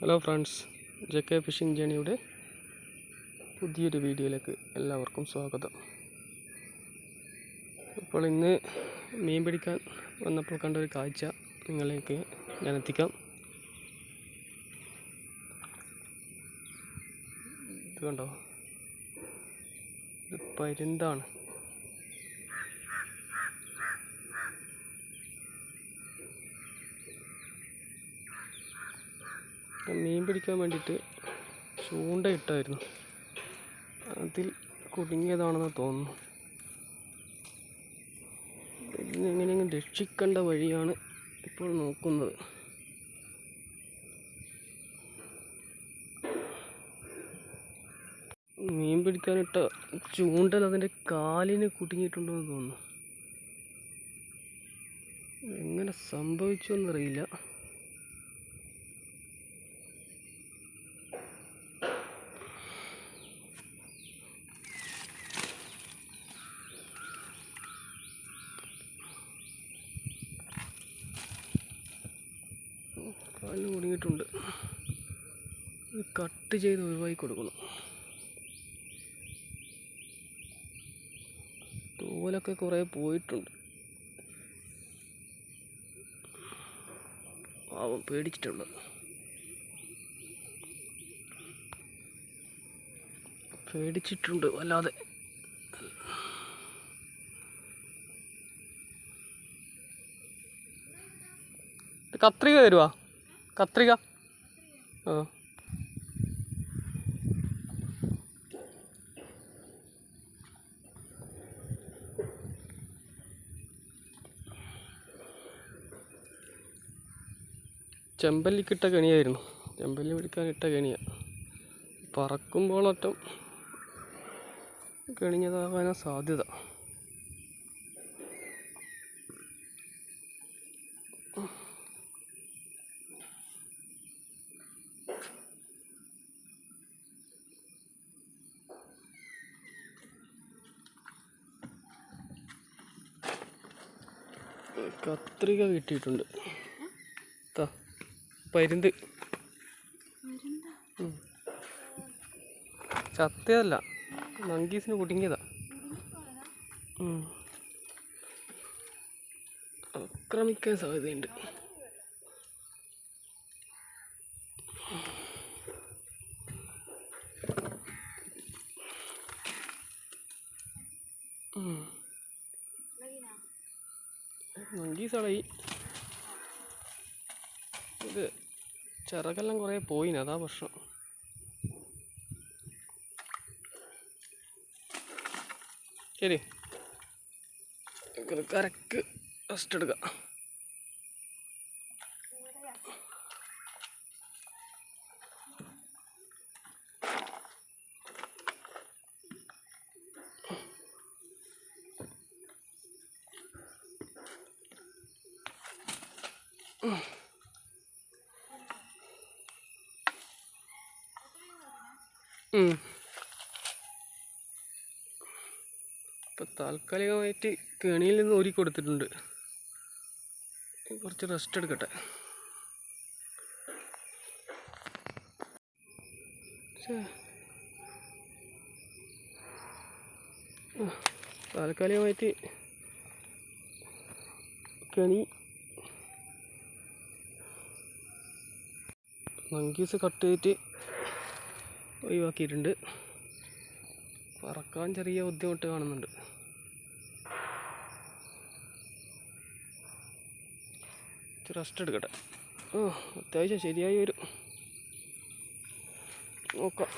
Hello friends J K fishing ജേണിയുടെ പുതിയൊരു വീഡിയോയിലേക്ക് എല്ലാവർക്കും സ്വാഗതം. ഇപ്പോൾ ഇന്ന് മീൻ പിടിക്കാൻ വന്നപ്പോൾ കണ്ട ഒരു കാഴ്ച നിങ്ങളിലേക്ക് ഞാൻ എത്തിക്കാം. ഇത് കണ്ടോ? ഇത് മീൻ പിടിക്കാൻ വേണ്ടിയിട്ട് ചൂണ്ട ഇട്ടായിരുന്നു. അതിൽ കുടുങ്ങിയതാണെന്ന് തോന്നുന്നു. ഇതിനെങ്ങനെയെങ്കിലും രക്ഷിക്കേണ്ട വഴിയാണ് ഇപ്പോൾ നോക്കുന്നത്. മീൻ പിടിക്കാനിട്ട ചൂണ്ടൽ അതിന്റെ കാലിന് കുടുങ്ങിയിട്ടുണ്ടോ എന്ന് തോന്നുന്നു. എങ്ങനെ സംഭവിച്ചു എന്നറിയില്ല കാലിന് കുടുങ്ങിയിട്ടുണ്ട് കട്ട് ചെയ്ത് ഒഴിവാക്കി കൊടുക്കണം. തോലൊക്കെ കുറേ പോയിട്ടുണ്ട്. പാവം പേടിച്ചിട്ടുണ്ട്. പേടിച്ചിട്ടുണ്ട് വല്ലാതെ. കത്രിക തരുവാ? കത്രിക. ആ. ചെമ്പല്ലിക്കിട്ട കെണിയായിരുന്നു. ചെമ്പല്ലി പിടിക്കാൻ ഇട്ട കെണിയാ. പറക്കുമ്പോളൊറ്റം കെണിഞ്ഞതാകാനാണ് സാധ്യത. കത്രിക കിട്ടിയിട്ടുണ്ട്. പരുന്ത്. ചത്തയല്ല മങ്കീസിന് കുടുങ്ങിയതാ. ആക്രമിക്കാൻ സാധ്യതയുണ്ട്. മങ്കീസാടായി ഇത് ചിറകെല്ലാം കുറേ പോയിന് അതാ പ്രശ്നം. ശരി. കരക്ക് റെസ്റ്റ് എടുക്കാം. ഇപ്പം താൽക്കാലികമായിട്ട് കെണിയിൽ നിന്ന് ഊരി കൊടുത്തിട്ടുണ്ട്. കുറച്ച് റെസ്റ്റ് എടുക്കട്ടെ. താൽക്കാലികമായിട്ട് കെണി മങ്കീസ് കട്ട് ചെയ്തിട്ട് ഒഴിവാക്കിയിട്ടുണ്ട്. പറക്കാൻ ചെറിയ ബുദ്ധിമുട്ട് കാണുന്നുണ്ട്. റെസ്റ്റ് എടുക്കട്ടെ. ഓ അത്യാവശ്യം ശരിയായി വരും നോക്കാം.